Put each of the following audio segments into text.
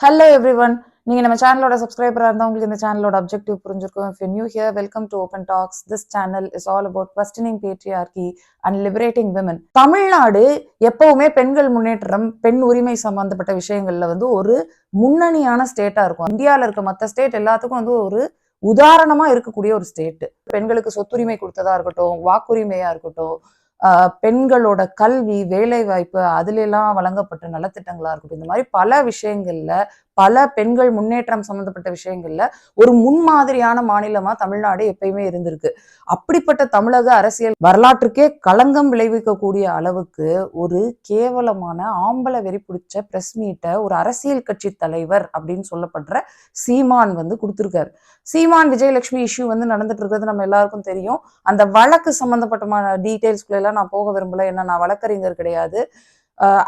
Hello every one நீங்க நம்ம சேனலோட சப்ஸ்கிரைபரா இருந்தா உங்களுக்கு இந்த சேனலோட அப்ஜெக்டிவ் புரிஞ்சிருக்கும். If you new here welcome to open talks this channel is all about questioning patriarchy and liberating women Tamil Nadu எப்பவுமே பெண்கள் முன்னேற்றம் பெண் உரிமை சம்பந்தப்பட்ட விஷயங்கள்ல வந்து ஒரு முன்னணியான ஸ்டேட்டா இருக்கும். இந்தியால இருக்க மற்ற ஸ்டேட் எல்லாத்துக்கும் வந்து ஒரு உதாரணமா இருக்கக்கூடிய ஒரு ஸ்டேட் பெண்களுக்கு சொத்துரிமை கொடுத்ததா இருக்கட்டும் வாக்குரிமையா இருக்கட்டும் பெண்களோட கல்வி வேலைவாய்ப்பு அதிலெல்லாம் அதுல எல்லாம் வழங்கப்பட்ட நலத்திட்டங்களா இருக்கட்டும். இந்த மாதிரி பல விஷயங்கள்ல பல பெண்கள் முன்னேற்றம் சம்மந்தப்பட்ட விஷயங்கள்ல ஒரு முன்மாதிரியான மாநிலமா தமிழ்நாடு எப்பயுமே இருந்திருக்கு. அப்படிப்பட்ட தமிழக அரசியல் வரலாற்றுக்கே களங்கம் விளைவிக்கக்கூடிய அளவுக்கு ஒரு கேவலமான ஆம்பளை வெறி பிடிச்ச பிரஸ் மீட்டை ஒரு அரசியல் கட்சி தலைவர் அப்படின்னு சொல்லப்படுற சீமான் வந்து கொடுத்துருக்காரு. சீமான் விஜயலட்சுமி இஷ்யூ வந்து நடந்துட்டு இருக்கிறது நம்ம எல்லாருக்கும் தெரியும். அந்த வழக்கு சம்மந்தப்பட்டமான டீட்டெயில்ஸ்குள்ள எல்லாம் நான் போக விரும்பல. ஏன்னா நான் வழக்கறிஞர் கிடையாது.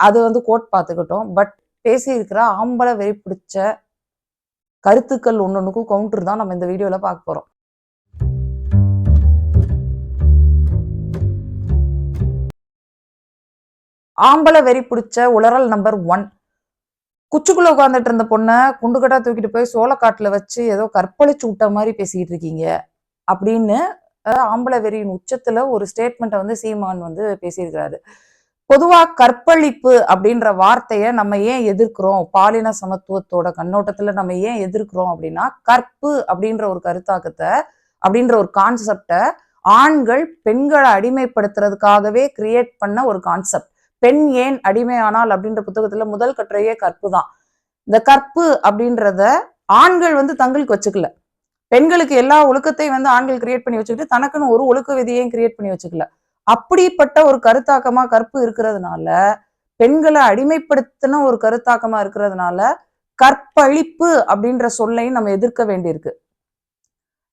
அது வந்து கோர்ட் பார்த்துக்கிட்டோம். பட் பேசியிருக்கிற ஆம்பளை வெறி பிடிச்ச கருத்துக்கள் ஒன்றுக்கும் கவுண்டர் தான் நம்ம இந்த வீடியோவில் பார்க்க போகிறோம் ஆம்பளை வெறி பிடிச்ச உளறல் நம்பர் ஒன் குச்சுக்குள்ள உட்காந்துட்டு இருந்த பொண்ணை குண்டுகட்டா தூக்கிட்டு போய் சோளக்காட்டுல வச்சு ஏதோ கற்பழிச்சு விட்ட மாதிரி பேசிக்கிட்டு இருக்கீங்க. அப்படின்னு ஆம்பளை வெறியின் உச்சத்துல ஒரு ஸ்டேட்மெண்ட்டை வந்து சீமான் வந்து பேசியிருக்கிறாரு. பொதுவா கற்பழிப்பு அப்படின்ற வார்த்தையை நம்ம ஏன் எதிர்க்கிறோம்? பாலின சமத்துவத்தோட கண்ணோட்டத்துல நம்ம ஏன் எதிர்க்கிறோம் அப்படின்னா கற்பு அப்படின்ற ஒரு கருத்தாக்கத்தை அப்படின்ற ஒரு கான்செப்டை ஆண்கள் பெண்களை அடிமைப்படுத்துறதுக்காகவே கிரியேட் பண்ண ஒரு கான்செப்ட் பெண் ஏன் அடிமையானால் அப்படின்ற புத்தகத்துல முதல் கட்டுரையே கற்பு தான் இந்த கற்பு அப்படின்றத ஆண்கள் வந்து தங்களுக்கு வச்சுக்கல. பெண்களுக்கு எல்லா ஒழுக்கத்தையும் வந்து ஆண்கள் கிரியேட் பண்ணி வச்சுக்கிட்டு தனக்குன்னு ஒரு ஒழுக்க விதியையும் கிரியேட் பண்ணி வச்சுக்கல. அப்படிப்பட்ட ஒரு கருத்தாக்கமா கற்பு இருக்கிறதுனால பெண்களை அடிமைப்படுத்தின ஒரு கருத்தாக்கமா இருக்கிறதுனால கற்பழிப்பு அப்படின்ற சொல்லையும் நம்ம எதிர்க்க வேண்டியிருக்கு.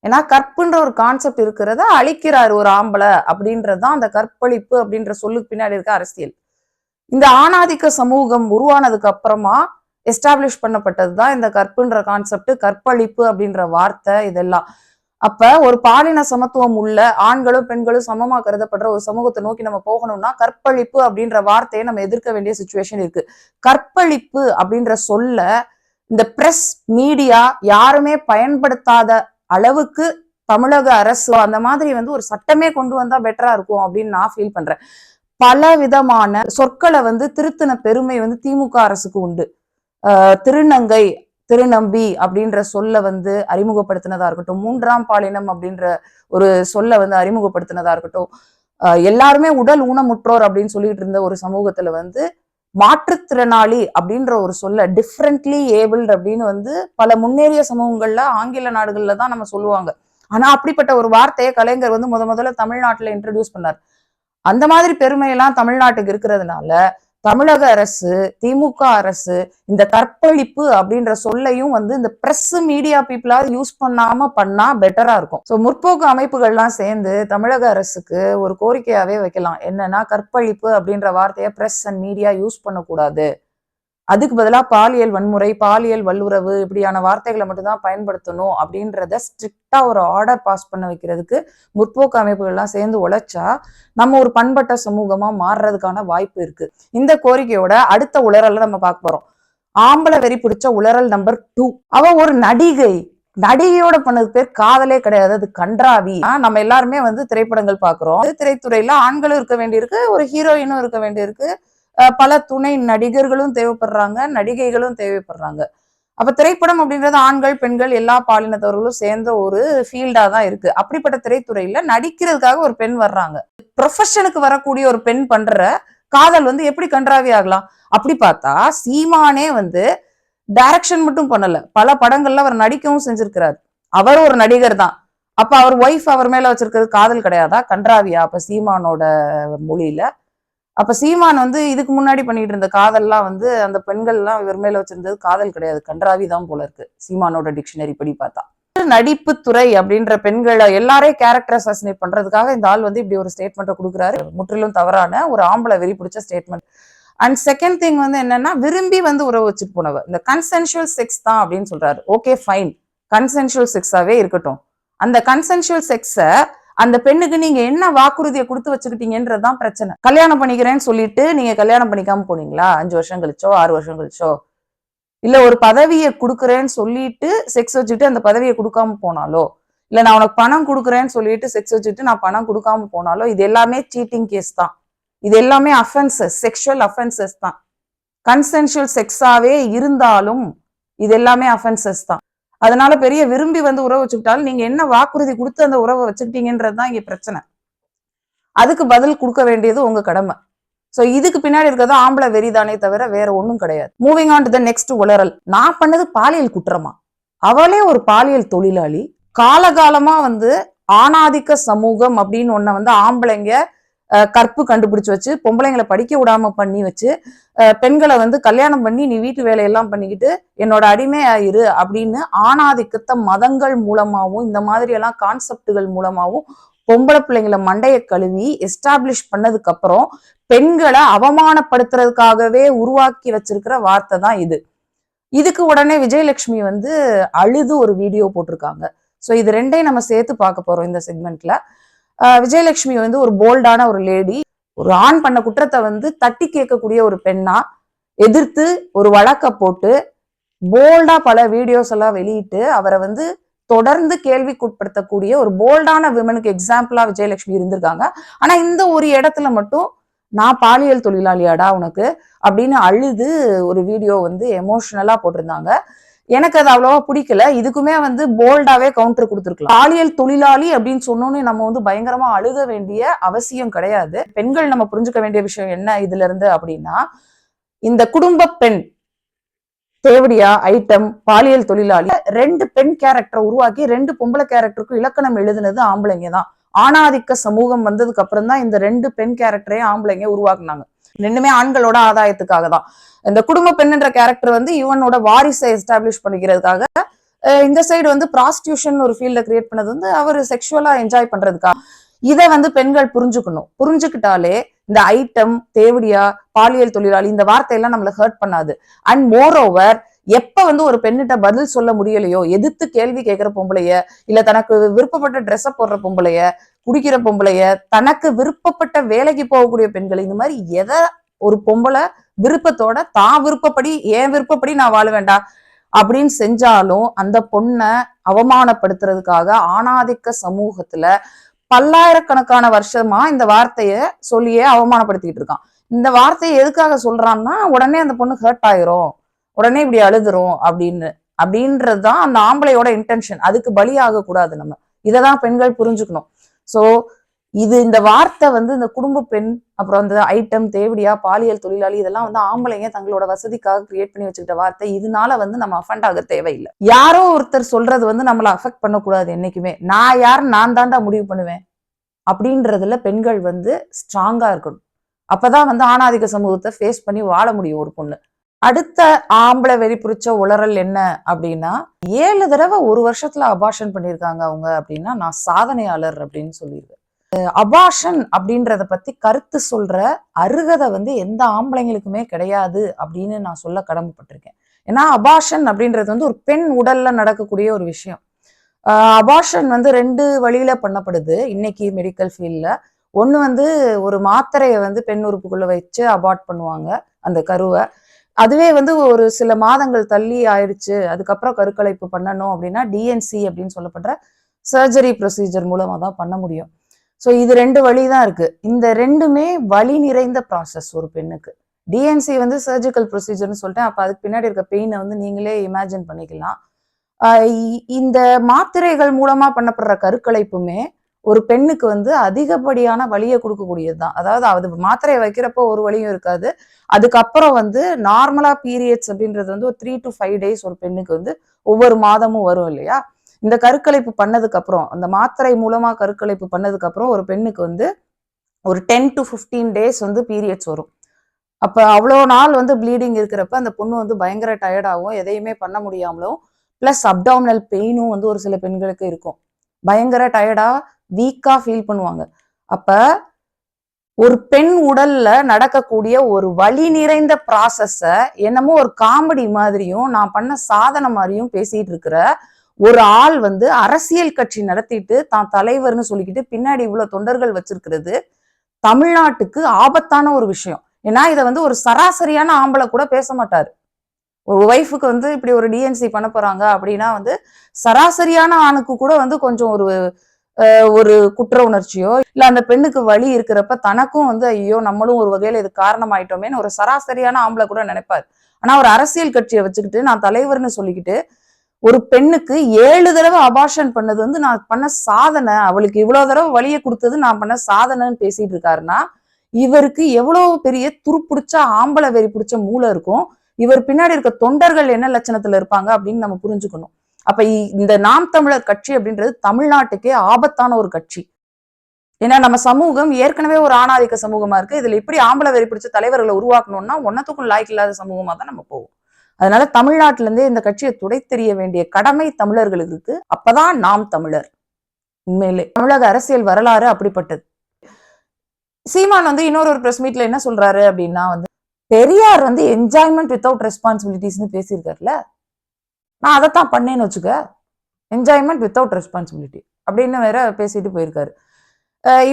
ஏன்னா கற்புன்ற ஒரு கான்செப்ட் இருக்கிறத அழிக்கிறார் ஒரு ஆம்பளை அப்படின்றதுதான் அந்த கற்பழிப்பு அப்படின்ற சொல்லுக்கு பின்னாடி இருக்க அரசியல். இந்த ஆணாதிக்க சமூகம் உருவானதுக்கு அப்புறமா எஸ்டாப்ளிஷ் பண்ணப்பட்டது தான் இந்த கற்புன்ற கான்செப்ட் கற்பழிப்பு அப்படின்ற வார்த்தை இதெல்லாம். அப்ப ஒரு பாலின சமத்துவம் உள்ள ஆண்களும் பெண்களும் சமமா கருதப்படுற ஒரு சமூகத்தை நோக்கி நம்ம போகணும்னா கற்பழிப்பு அப்படின்ற வார்த்தையை நம்ம எதிர்க்க வேண்டிய சுச்சுவேஷன் இருக்கு. கற்பழிப்பு அப்படின்ற சொல்ல இந்த பிரஸ் மீடியா யாருமே பயன்படுத்தாத அளவுக்கு தமிழக அரசு அந்த மாதிரி வந்து ஒரு சட்டமே கொண்டு வந்தா பெட்டரா இருக்கும் அப்படின்னு நான் ஃபீல் பண்றேன். பல விதமான சொற்களை வந்து திருத்தின பெருமை வந்து திமுக அரசுக்கு உண்டு. ஆஹ் திருநங்கை திருநம்பி அப்படின்ற சொல்ல வந்து அறிமுகப்படுத்தினதா இருக்கட்டும் மூன்றாம் பாலினம் அப்படின்ற ஒரு சொல்ல வந்து அறிமுகப்படுத்தினதா இருக்கட்டும் ஆஹ் எல்லாருமே உடல் ஊனமுற்றோர் அப்படின்னு சொல்லிட்டு இருந்த ஒரு சமூகத்துல வந்து மாற்றுத்திறனாளி அப்படின்ற ஒரு சொல்ல டிஃப்ரெண்ட்லி ஏபிள்ட் அப்படின்னு வந்து பல முன்னேறிய சமூகங்கள்ல ஆங்கில நாடுகள்ல தான் நம்ம சொல்லுவாங்க. ஆனா அப்படிப்பட்ட ஒரு வார்த்தையை கலைஞர் வந்து முத முதல்ல தமிழ்நாட்டுல இன்ட்ரடியூஸ் பண்ணார். அந்த மாதிரி பெருமையெல்லாம் தமிழ்நாட்டுக்கு இருக்கிறதுனால தமிழக அரசு திமுக அரசு இந்த கற்பழிப்பு அப்படின்ற சொல்லையும் வந்து இந்த பிரஸ் மீடியா பீப்புளாவது யூஸ் பண்ணாம பண்ணா பெட்டரா இருக்கும். ஸோ முற்போக்கு அமைப்புகள்லாம் சேர்ந்து தமிழக அரசுக்கு ஒரு கோரிக்கையாவே வைக்கலாம். என்னன்னா கற்பழிப்பு அப்படின்ற வார்த்தையை பிரஸ் அண்ட் மீடியா யூஸ் பண்ணக்கூடாது. அதுக்கு பதிலா பாலியல் வன்முறை பாலியல் வல்லுறவு இப்படியான வார்த்தைகளை மட்டும்தான் பயன்படுத்தணும் அப்படின்றத ஸ்ட்ரிக்டா ஒரு ஆர்டர் பாஸ் பண்ண வைக்கிறதுக்கு முற்போக்கு அமைப்புகள்லாம் சேர்ந்து உழைச்சா நம்ம ஒரு பண்பட்ட சமூகமா மாறுறதுக்கான வாய்ப்பு இருக்கு. இந்த கோரிக்கையோட அடுத்த உளறலை நம்ம பார்க்க போறோம். ஆம்பளை வெறி பிடிச்ச உளறல் நம்பர் டூ அவ ஒரு நடிகை. நடிகையோட பண்ணது பேர் காதலே கிடையாது. அது கன்றாவி. நம்ம எல்லாருமே வந்து திரைப்படங்கள் பாக்குறோம் திரைத்துறையில ஆண்களும் இருக்க வேண்டியிருக்கு ஒரு ஹீரோயினும் இருக்க வேண்டியிருக்கு. பல துணை நடிகர்களும் தேவைப்படுறாங்க நடிகைகளும் தேவைப்படுறாங்க. அப்ப திரைப்படம் அப்படின்றது ஆண்கள் பெண்கள் எல்லா பாலினத்தவர்களும் சேர்ந்த ஒரு ஃபீல்டா தான் இருக்கு. அப்படிப்பட்ட திரைத்துறையில நடிக்கிறதுக்காக ஒரு பெண் வர்றாங்க. ப்ரொஃபஷனுக்கு வரக்கூடிய ஒரு பெண் பண்ற காதல் வந்து எப்படி கன்றாவி ஆகலாம்? அப்படி பார்த்தா சீமானே வந்து டைரக்ஷன் மட்டும் பண்ணல. பல படங்கள்ல அவர் நடிக்கவும் செஞ்சிருக்கிறார். அவர் ஒரு நடிகர் தான். அப்ப அவர் ஒய்ஃப் அவர் மேல வச்சிருக்கிறது காதல் கிடையாதா? கன்றாவியா? அப்ப சீமானோட மொழியில அப்ப சீமான் வந்து இதுக்கு முன்னாடி பண்ணிட்டு இருந்த காதல்லாம் வந்து அந்த பெண்கள்லாம் இவர் மேல வச்சிருந்தது காதல் கிடையாது. கன்றாவி தான் போல இருக்கு. சீமானோட டிக்ஷனரி படி பார்த்தா. நடிப்பு துறை அப்படின்ற பெண்களை எல்லாரையும் கேரக்டர் அசாசினேட் பண்றதுக்காக இந்த ஆள் வந்து இப்படி ஒரு ஸ்டேட்மெண்ட்டை கொடுக்குறாரு. முற்றிலும் தவறான ஒரு ஆம்பளை வெறி பிடிச்ச ஸ்டேட்மெண்ட் அண்ட் செகண்ட் திங் வந்து என்னன்னா விரும்பி வந்து உறவு வச்சுட்டு போனவ இந்த கன்சென்ஷுவல் செக்ஸ் தான் அப்படின்னு சொல்றாரு. ஓகே ஃபைன் கன்சென்ஷுவல் செக்ஸாவே இருக்கட்டும். அந்த கன்சென்ஷுவல் செக்ஸை அந்த பெண்ணுக்கு நீங்க என்ன வாக்குறுதியை கொடுத்து வச்சுக்கிட்டீங்கன்றதுதான் பிரச்சனை. கல்யாணம் பண்ணிக்கிறேன்னு சொல்லிட்டு நீங்க கல்யாணம் பண்ணிக்காம போனீங்களா? அஞ்சு வருஷம் கழிச்சோ ஆறு வருஷம் கழிச்சோ? இல்ல ஒரு பதவியை கொடுக்குறேன்னு சொல்லிட்டு செக்ஸ் வச்சுட்டு அந்த பதவியை கொடுக்காம போனாலோ? இல்ல நான் உனக்கு பணம் கொடுக்குறேன்னு சொல்லிட்டு செக்ஸ் வச்சுட்டு நான் பணம் கொடுக்காம போனாலோ? இது எல்லாமே சீட்டிங் கேஸ் தான். இது எல்லாமே அஃபென்சஸ் செக்ஷுவல் அஃபென்சஸ் தான். கன்சென்ஷுவல் செக்ஸாவே இருந்தாலும் இது எல்லாமே அஃபென்சஸ் தான். அதனால பெரிய விரும்பி வந்து உறவு வச்சுக்கிட்டாலும் நீங்க என்ன வாக்குறுதி கொடுத்து அந்த உறவை வச்சுக்கிட்டீங்கன்றது தான் இங்க பிரச்சனை. அதுக்கு பதில் கொடுக்க வேண்டியது உங்க கடமை. சோ இதுக்கு பின்னாடி இருக்கிறது ஆம்பளை வெறிதானே தவிர வேற ஒன்றும் கிடையாது. Moving on to the next உளறல். நான் பண்ணது பாலியல் குற்றமா? அவளே ஒரு பாலியல் தொழிலாளி. காலகாலமா வந்து ஆணாதிக்க சமூகம் அப்படின்னு ஒன்ன வந்து ஆம்பளைங்க கற்பு கண்டுபிடிச்சு வச்சு பொம்பளைங்களை படிக்க விடாம பண்ணி வச்சு பெண்களை வந்து கல்யாணம் பண்ணி நீ வீட்டு வேலையெல்லாம் பண்ணிக்கிட்டு என்னோட அடிமையாயிரு அப்படின்னு ஆணாதிக்கத்தை மதங்கள் மூலமாவும் இந்த மாதிரி எல்லாம் கான்செப்டுகள் மூலமாவும் பொம்பளை பிள்ளைங்களை மண்டையை கழுவி எஸ்டாப்ளிஷ் பண்ணதுக்கு அப்புறம் பெண்களை அவமானப்படுத்துறதுக்காகவே உருவாக்கி வச்சிருக்கிற வார்த்தை தான் இது. இதுக்கு உடனே விஜயலட்சுமி வந்து அழுது ஒரு வீடியோ போட்டிருக்காங்க. ஸோ இது ரெண்டையும் நம்ம சேர்த்து பார்க்க போறோம் இந்த செக்மெண்ட்ல விஜயலட்சுமி வந்து ஒரு போல்டான ஒரு லேடி ஒரு ஆண் பண்ண குற்றத்தை வந்து தட்டி கேட்கக்கூடிய ஒரு பெண்ணா எதிர்த்து ஒரு வழக்க போட்டு போல்டா பல வீடியோஸ் எல்லாம் வெளியிட்டு அவரை வந்து தொடர்ந்து கேள்விக்குட்படுத்தக்கூடிய ஒரு போல்டான விமனுக்கு எக்ஸாம்பிளா விஜயலட்சுமி இருந்திருக்காங்க. ஆனா இந்த ஒரு இடத்துல மட்டும் நான் பாலியல் தொழிலாளியாடா உனக்கு? அப்படின்னு அழுது ஒரு வீடியோ வந்து எமோஷனலா போட்டிருந்தாங்க. எனக்கு அது அவ்வளவா பிடிக்கல. இதுக்குமே வந்து போல்டாவே கவுண்டர் கொடுத்துருக்கலாம். பாலியல் தொழிலாளி அப்படின்னு சொன்னோன்னே நம்ம வந்து பயங்கரமா அழுக வேண்டிய அவசியம் கிடையாது. பெண்கள் நம்ம புரிஞ்சுக்க வேண்டிய விஷயம் என்ன இதுல இருந்து அப்படின்னா இந்த குடும்ப பெண் தேவடியா ஐட்டம் பாலியல் தொழிலாளி ரெண்டு பெண் கேரக்டரை உருவாக்கி ரெண்டு பொம்பளை கேரக்டருக்கும் இலக்கணம் எழுதுனது ஆம்பளைங்க தான். ஆணாதிக்க சமூகம் வந்ததுக்கு அப்புறம் தான் இந்த ரெண்டு பெண் கேரக்டரையும் ஆம்பளைங்க உருவாக்குனாங்க. ரெண்டுமே ஆண்களோட ஆதாயத்துக்காக தான். இந்த குடும்ப பெண்ணுன்ற கேரக்டர் வந்து யுவனோட வாரிசை எஸ்டாப்ளிஷ் பண்ணிக்கிறதுக்காக இந்த சைடு வந்து ப்ராஸ்டியூஷன் ஒரு ஃபீல்ட கிரியேட் பண்ணது வந்து அவர் செக்ஷுவலா என்ஜாய் பண்றதுக்காக இதை வந்து பெண்கள் புரிஞ்சுக்கணும். புரிஞ்சுக்கிட்டாலே இந்த ஐட்டம் தேவடியா பாலியல் தொழிலாளி இந்த வார்த்தையெல்லாம் நம்மள ஹர்ட் பண்ணாது. அண்ட் மோர் ஓவர் எப்ப வந்து ஒரு பெண்ணிட்ட பதில் சொல்ல முடியலையோ எதிர்த்து கேள்வி கேட்கிற பொம்பளைய இல்ல தனக்கு விருப்பப்பட்ட ட்ரெஸ்ஸை போடுற பொம்பளைய குடிக்கிற பொம்பளைய தனக்கு விருப்பப்பட்ட வேலைக்கு போகக்கூடிய பெண்கள் இந்த மாதிரி எதை ஒரு பொம்பளை விருப்பத்தோட தான் விருப்பப்படி என் விருப்பப்படி நான் வாழ வேண்டாம் அப்படின்னு செஞ்சாலும் அந்த பொண்ணை அவமானப்படுத்துறதுக்காக ஆணாதிக்க சமூகத்துல பல்லாயிரக்கணக்கான வருஷமா இந்த வார்த்தைய சொல்லியே அவமானப்படுத்திட்டு இருக்கான். இந்த வார்த்தையை எதுக்காக சொல்றான்னா உடனே அந்த பொண்ணு ஹர்ட் ஆயிரும். உடனே இப்படி அழுதுரும். அப்படின்னு. அப்படின்றதுதான் அந்த ஆம்பளையோட இன்டென்ஷன் அதுக்கு பலியாக கூடாது நம்ம. இதை தான் பெண்கள் புரிஞ்சுக்கணும். சோ இது இந்த வார்த்தை வந்து இந்த குடும்ப பெண் அப்புறம் அந்த ஐட்டம் தேவடியா பாலியல் தொழிலாளி இதெல்லாம் வந்து ஆம்பளைங்க தங்களோட வசதிக்காக கிரியேட் பண்ணி வச்சுக்கிட்ட வார்த்தை. இதனால வந்து நம்ம அஃபண்ட் ஆக தேவையில்லை. யாரோ ஒருத்தர் சொல்றது வந்து நம்மளை அஃபெக்ட் பண்ணக்கூடாது என்னைக்குமே. நான் யார் நான் தாண்டா முடிவு பண்ணுவேன். அப்படின்றதுல பெண்கள் வந்து ஸ்ட்ராங்கா இருக்கணும். அப்பதான் வந்து ஆணாதிக்க சமூகத்தை ஃபேஸ் பண்ணி வாழ முடியும் ஒரு பொண்ணு. அடுத்த ஆம்பளை வெறிப்புரிச்ச உளறல் என்ன அப்படின்னா ஏழு தடவை ஒரு வருஷத்துல அபாஷன் பண்ணியிருக்காங்க அவங்க அப்படின்னா நான் சாதனையாளர் அப்படின்னு சொல்லியிருக்கேன் அபாஷன் அப்படின்றத பத்தி கருத்து சொல்ற அருகதை வந்து எந்த ஆம்பளைங்களுக்குமே கிடையாது அப்படின்னு நான் சொல்ல கடமைப்பட்டிருக்கேன். ஏன்னா அபாஷன் அப்படின்றது வந்து ஒரு பெண் உடல்ல நடக்கக்கூடிய ஒரு விஷயம். அபாஷன் வந்து ரெண்டு வழியில பண்ணப்படுது. இன்னைக்கு மெடிக்கல் ஃபீல்ட்ல ஒன்று வந்து ஒரு மாத்திரையை வந்து பெண் உறுப்புக்குள்ள வச்சு அபார்ட் பண்ணுவாங்க அந்த கருவை. அதுவே வந்து ஒரு சில மாதங்கள் தள்ளி ஆயிடுச்சு. அதுக்கப்புறம் கருக்கலைப்பு பண்ணணும் அப்படின்னா டிஎன்சி அப்படின்னு சொல்லப்படுற சர்ஜரி ப்ரொசீஜர் மூலமாக தான் பண்ண முடியும். ஸோ இது ரெண்டு வழி தான் இருக்கு. இந்த ரெண்டுமே வழி நிறைந்த ப்ராசஸ் ஒரு பெண்ணுக்கு. டிஎன்சி வந்து சர்ஜிக்கல் ப்ரொசீஜர்னு சொல்லிட்டேன். அப்போ அதுக்கு பின்னாடி இருக்க பெயினை வந்து நீங்களே இமேஜின் பண்ணிக்கலாம். இந்த மாத்திரைகள் மூலமா பண்ணப்படுற கருக்கலைப்புமே ஒரு பெண்ணுக்கு வந்து அதிகப்படியான வழியை கொடுக்கக்கூடியது தான் அதாவது அது மாத்திரையை வைக்கிறப்போ ஒரு வழியும் இருக்காது. அதுக்கப்புறம் வந்து நார்மலா பீரியட்ஸ் அப்படின்றது வந்து ஒரு த்ரீ டு ஃபைவ் டேஸ் ஒரு பெண்ணுக்கு வந்து ஒவ்வொரு மாதமும் வரும் இல்லையா? இந்த கருக்கலைப்பு பண்ணதுக்கு அப்புறம் அந்த மாத்திரை மூலமா கருக்கலைப்பு பண்ணதுக்கு அப்புறம் ஒரு பெண்ணுக்கு வந்து ஒரு டென் டு ஃபிஃப்டீன் டேஸ் வந்து பீரியட்ஸ் வரும். அப்ப அவ்வளோ நாள் வந்து ப்ளீடிங் இருக்கிறப்ப அந்த பொண்ணு வந்து பயங்கர டயர்டாகவும் எதையுமே பண்ண முடியாமலும். ப்ளஸ் அப்டாமினல் பெயினும் வந்து ஒரு சில பெண்களுக்கு இருக்கும். பயங்கர டயர்டா வீக்கா ஃபீல் பண்ணுவாங்க. அப்ப ஒரு பெண் உடல்ல நடக்கக்கூடிய ஒரு வழி நிறைந்த ப்ராசஸ என்னமோ ஒரு காமெடி மாதிரியும் நான் பண்ண சாதனை மாதிரியும் பேசிட்டு இருக்கிற ஒரு ஆள் வந்து அரசியல் கட்சி நடத்திட்டு தான் தலைவர்னு சொல்லிக்கிட்டு பின்னாடி இவ்வளவு தொண்டர்கள் வச்சிருக்கிறது தமிழ்நாட்டுக்கு ஆபத்தான ஒரு விஷயம். ஏன்னா இதை வந்து ஒரு சராசரியான ஆம்பளை கூட பேச மாட்டாரு. ஒரு ஒய்ஃபுக்கு வந்து இப்படி ஒரு டிஎன்சி பண்ண போறாங்க அப்படின்னா வந்து சராசரியான ஆணுக்கு கூட வந்து கொஞ்சம் ஒரு அஹ், ஒரு குற்ற உணர்ச்சியோ இல்ல அந்த பெண்ணுக்கு வழி இருக்கிறப்ப தனக்கும் வந்து ஐயோ நம்மளும் ஒரு வகையில இது காரணமாயிட்டோமேன்னு ஒரு சராசரியான ஆம்பளை கூட நினைப்பாரு. ஆனா ஒரு அரசியல் கட்சியை வச்சுக்கிட்டு நான் தலைவர்னு சொல்லிக்கிட்டு ஒரு பெண்ணுக்கு ஏழு தடவை அபார்ஷன் பண்ணது வந்து நான் பண்ண சாதனை. அவளுக்கு இவ்வளவு தடவை வழியை கொடுத்தது நான் பண்ண சாதனைன்னு பேசிட்டு இருக்காருன்னா இவருக்கு எவ்வளவு பெரிய துருப்பிடிச்ச ஆம்பளை வெறி பிடிச்ச மூளை இருக்கும். இவர் பின்னாடி இருக்க தொண்டர்கள் என்ன லட்சணத்துல இருப்பாங்க அப்படின்னு நம்ம புரிஞ்சுக்கணும். அப்ப இ- இந்த நாம் தமிழர் கட்சி அப்படின்றது தமிழ்நாட்டுக்கே ஆபத்தான ஒரு கட்சி. ஏன்னா நம்ம சமூகம் ஏற்கனவே ஒரு ஆணாதிக்க சமூகமா இருக்கு. இதுல இப்படி ஆம்பளை வெறி பிடிச்ச தலைவர்களை உருவாக்கணும்னா ஒன்னத்துக்கும் லாய்க்கு இல்லாத சமூகமா தான் நம்ம போவோம். அதனால தமிழ்நாட்டுல இருந்தே இந்த கட்சியை துடைத்தெறிய வேண்டிய கடமை தமிழர்களுக்கு இருக்கு அப்பதான் நாம் தமிழர். உண்மையிலே தமிழக அரசியல் வரலாறு அப்படிப்பட்டது. சீமான் வந்து இன்னொரு ஒரு பிரஸ் மீட்ல என்ன சொல்றாரு அப்படின்னா வந்து பெரியார் வந்து என்ஜாய்மெண்ட் வித்தவுட் ரெஸ்பான்சிபிலிட்டிஸ்னு பேசியிருக்காருல்ல? நான் அதைத்தான் பண்ணேன்னு வச்சுக்க என்ஜாய்மெண்ட் வித்தவுட் ரெஸ்பான்சிபிலிட்டி அப்படின்னு வேற பேசிட்டு போயிருக்காரு.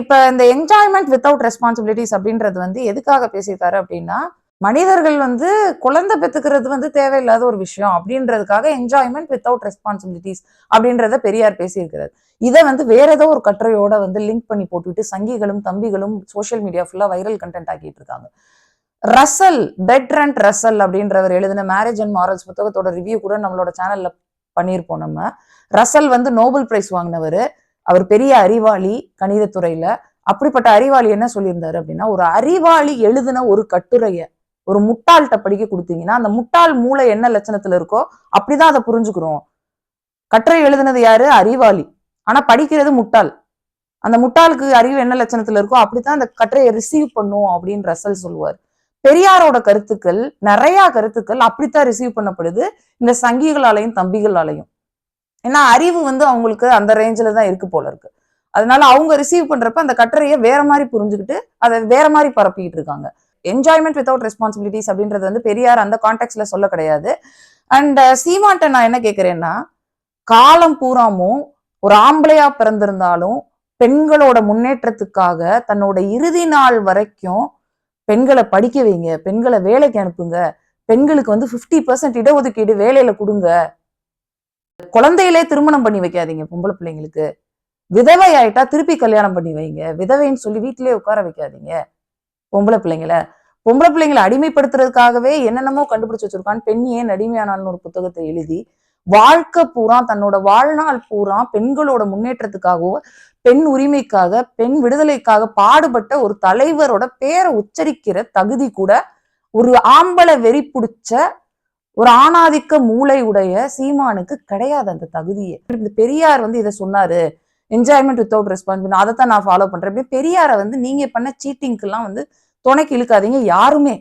இப்போ இந்த என்ஜாய்மெண்ட் வித்தவுட் ரெஸ்பான்சிபிலிட்டிஸ் அப்படின்றது வந்து எதுக்காக பேசியிருக்காரு அப்படின்னா மனிதர்கள் வந்து குழந்தை பெத்துக்கிறது வந்து தேவையில்லாத ஒரு விஷயம் அப்படின்றதுக்காக என்ஜாய்மெண்ட் வித்தவுட் ரெஸ்பான்சிபிலிட்டிஸ் அப்படின்றத பெரியார் பேசியிருக்கிறார். இதை வந்து வேற ஏதோ ஒரு கட்டுரையோட வந்து லிங்க் பண்ணி போட்டுவிட்டு சங்கிகளும் தம்பிகளும் சோஷியல் மீடியா ஃபுல்லாக வைரல் கண்டென்ட் ஆக்கிட்டு இருக்காங்க. ரசல் பெட்ரண்ட் ரசல் அப்படின்றவர் எழுதின மேரேஜ் அண்ட் மாரல்ஸ் புத்தகத்தோட ரிவ்யூ கூட நம்மளோட சேனல்ல பண்ணியிருப்போம் நம்ம. ரசல் வந்து நோபல் பிரைஸ் வாங்கினவர். அவர் பெரிய அறிவாளி கணிதத்துறையில. அப்படிப்பட்ட அறிவாளி என்ன சொல்லியிருந்தாரு அப்படின்னா ஒரு அறிவாளி எழுதின ஒரு கட்டுரையை ஒரு முட்டாள்கிட்ட படிக்க கொடுத்தீங்கன்னா அந்த முட்டாள் மூளை என்ன லட்சணத்துல இருக்கோ அப்படிதான் அதை புரிஞ்சுக்கிறோம். கட்டுரை எழுதினது யாரு? அறிவாளி. ஆனா படிக்கிறது முட்டாள். அந்த முட்டாளுக்கு அறிவு என்ன லட்சணத்துல இருக்கோ அப்படித்தான் அந்த கட்டுரையை ரிசீவ் பண்ணும் அப்படின்னு ரசல் சொல்லுவார். பெரியாரோட கருத்துக்கள் நிறைய கருத்துக்கள் அப்படித்தான் ரிசீவ் பண்ணப்படுது இந்த சங்கிகளாலையும் தம்பிகளாலையும். ஏன்னா அறிவு வந்து அவங்களுக்கு அந்த ரேஞ்சில் தான் இருக்கு போல இருக்கு. அதனால அவங்க ரிசீவ் பண்றப்ப அந்த கட்டுரையை வேற மாதிரி புரிஞ்சுக்கிட்டு அதை வேற மாதிரி பரப்பிக்கிட்டு இருக்காங்க. என்ஜாய்மெண்ட் வித்தவுட் ரெஸ்பான்சிபிலிட்டிஸ் அப்படின்றது வந்து பெரியார் அந்த கான்டெக்ட்ல சொல்ல கிடையாது. அண்ட் சீமாட்ட நான் என்ன கேட்குறேன்னா காலம் பூராமும் ஒரு ஆம்பளையா பிறந்திருந்தாலும் பெண்களோட முன்னேற்றத்துக்காக தன்னோட இறுதி நாள் வரைக்கும் பெண்களை படிக்க வைங்க பெண்களை வேலைக்கு அனுப்புங்க பெண்களுக்கு வந்து 50% பர்சன்ட் இடஒதுக்கீடு வேலையில கொடுங்க. குழந்தையிலே திருமணம் பண்ணி வைக்காதீங்க பொம்பளை பிள்ளைங்களுக்கு. விதவை ஆயிட்டா திருப்பி கல்யாணம் பண்ணி வைங்க விதவைன்னு சொல்லி வீட்டிலேயே உட்கார வைக்காதீங்க. பொம்பளை பிள்ளைங்கள. பொம்பளை பிள்ளைங்களை அடிமைப்படுத்துறதுக்காகவே என்னென்னமோ கண்டுபிடிச்சு வச்சிருக்கான். பெண் ஏன் அடிமையானால்னு ஒரு புத்தகத்தை எழுதி வாழ்க்கை பூரா தன்னோட வாழ்நாள் பூரா பெண்களோட முன்னேற்றத்துக்காகவும் பெண் உரிமைக்காக பெண் விடுதலைக்காக பாடுபட்ட ஒரு தலைவரோட பேரை உச்சரிக்கிற தகுதி கூட ஒரு ஆம்பளை வெறி பிடிச்ச ஒரு ஆணாதிக்க மூளை உடைய சீமானுக்கு கிடையாது அந்த தகுதியை. இந்த பெரியார் வந்து இதை சொன்னாரு. என்ஜாய்மெண்ட் வித்தவுட் ரெஸ்பான்சிபிலிட்டி அதை தான் நான் ஃபாலோ பண்றேன். இப்படி பெரியாரை வந்து நீங்க பண்ண சீட்டிங்க்கெல்லாம் வந்து துணைக்கு இழுக்காதீங்க யாருமே.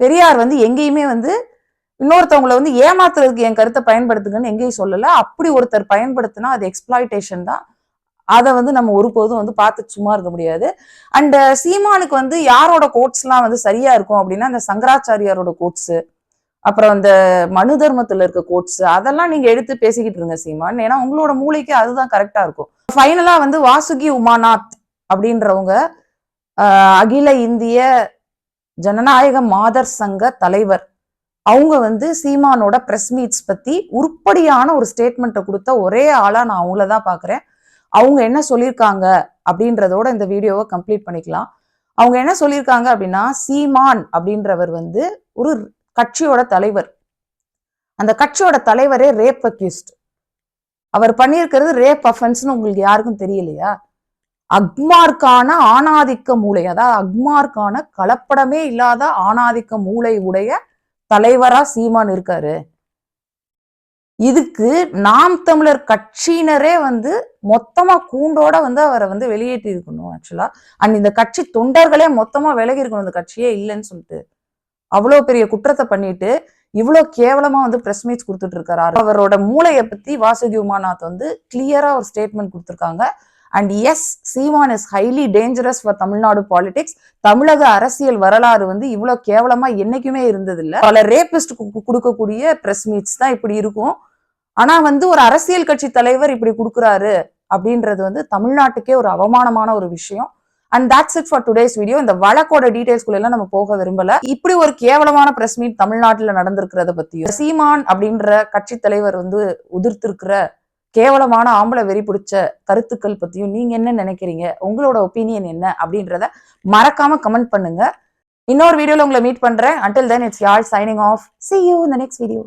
பெரியார் வந்து எங்கேயுமே வந்து இன்னொருத்தவங்களை வந்து ஏமாத்துறதுக்கு என் கருத்தை பயன்படுத்துங்கன்னு எங்கேயும் சொல்லலை. அப்படி ஒருத்தர் பயன்படுத்தினா அது எக்ஸ்பிளாய்டேஷன் தான். அதை வந்து நம்ம ஒருபோதும் வந்து பார்த்து சும்மா இருக்க முடியாது. அண்ட் சீமானுக்கு வந்து யாரோட கோட்ஸ்லாம் வந்து சரியா இருக்கும் அப்படின்னா அந்த சங்கராச்சாரியாரோட கோட்ஸ் அப்புறம் அந்த மனு தர்மத்துல இருக்க கோட்ஸ் அதெல்லாம் நீங்க எடுத்து பேசிக்கிட்டு இருங்க சீமான். ஏன்னா உங்களோட மூளைக்கு அதுதான் கரெக்டா இருக்கும். ஃபைனலா வந்து வாசுகி உமாநாத் அப்படின்றவங்க அகில இந்திய ஜனநாயக மாதர் சங்க தலைவர். அவங்க வந்து சீமானோட ப்ரெஸ் மீட்ஸ் பத்தி உருப்படியான ஒரு ஸ்டேட்மெண்ட்டை கொடுத்த ஒரே ஆளா நான் அவங்கள தான் பாக்குறேன். அவங்க என்ன சொல்லியிருக்காங்க அப்படின்றதோட இந்த வீடியோவை கம்ப்ளீட் பண்ணிக்கலாம். அவங்க என்ன சொல்லியிருக்காங்க அப்படின்னா சீமான் அப்படின்றவர் வந்து ஒரு கட்சியோட தலைவர். அந்த கட்சியோட தலைவரே ரேப் அக்யூஸ்ட் அவர் பண்ணியிருக்கிறது ரேப் அஃபென்ஸ்னு உங்களுக்கு யாருக்கும் தெரியலையா? அக்மார்க்கான ஆணாதிக்க மூளை அதாவது அக்மார்க்கான கலப்படமே இல்லாத ஆணாதிக்க மூளை உடைய தலைவரா சீமான் இருக்காரு. இதுக்கு நாம் தமிழர் கட்சியினரே வந்து மொத்தமா கூண்டோட வந்து அவரை வந்து வெளியேற்றி இருக்கணும் ஆக்சுவலா அண்ட் இந்த கட்சி தொண்டர்களே மொத்தமா விலகி இருக்கணும் இந்த கட்சியே இல்லைன்னு சொல்லிட்டு. அவ்வளோ பெரிய குற்றத்தை பண்ணிட்டு இவ்வளோ கேவலமா வந்து பிரஸ் மீட்ஸ் கொடுத்துட்டு இருக்காரு. அவரோட மூளையை பத்தி வாசுகி உமாநாத் வந்து கிளியரா ஒரு ஸ்டேட்மெண்ட் கொடுத்துருக்காங்க. And yes Seeman is highly dangerous for Tamil Nadu politics தமிழக அரசியல் வரலாறு வந்து இவ்வளவு கேவலமா என்னைக்குமே இருந்தது இல்லை பல ரேபிஸ்ட் கொடுக்கக்கூடிய பிரஸ் மீட்ஸ் தான் இப்படி இருக்கும். ஆனா வந்து ஒரு அரசியல் கட்சி தலைவர் இப்படி கொடுக்குறாரு அப்படின்றது வந்து தமிழ்நாட்டுக்கே ஒரு அவமானமான ஒரு விஷயம். And that's it for today's video இந்த வழக்கோட டீடைல்ஸ்குள்ள எல்லாம் நம்ம போக விரும்பல. இப்படி ஒரு கேவலமான பிரஸ் மீட் தமிழ்நாட்டில் நடந்திருக்கிறத பத்தியும் சீமான் அப்படின்ற கட்சி தலைவர் வந்து உதிர்த்திருக்கிற கேவலமான ஆம்பளை வெறி பிடிச்ச கருத்துக்கள் பத்தியும் நீங்க என்ன நினைக்கிறீங்க? உங்களோட ஒப்பீனியன் என்ன? அப்படின்றத மறக்காம கமெண்ட் பண்ணுங்க. இன்னொரு வீடியோல உங்களை மீட் பண்றேன். அண்டில் தென் இட்ஸ் யார் சைனிங் ஆஃப் சி யூ இந்த நெக்ஸ்ட் வீடியோ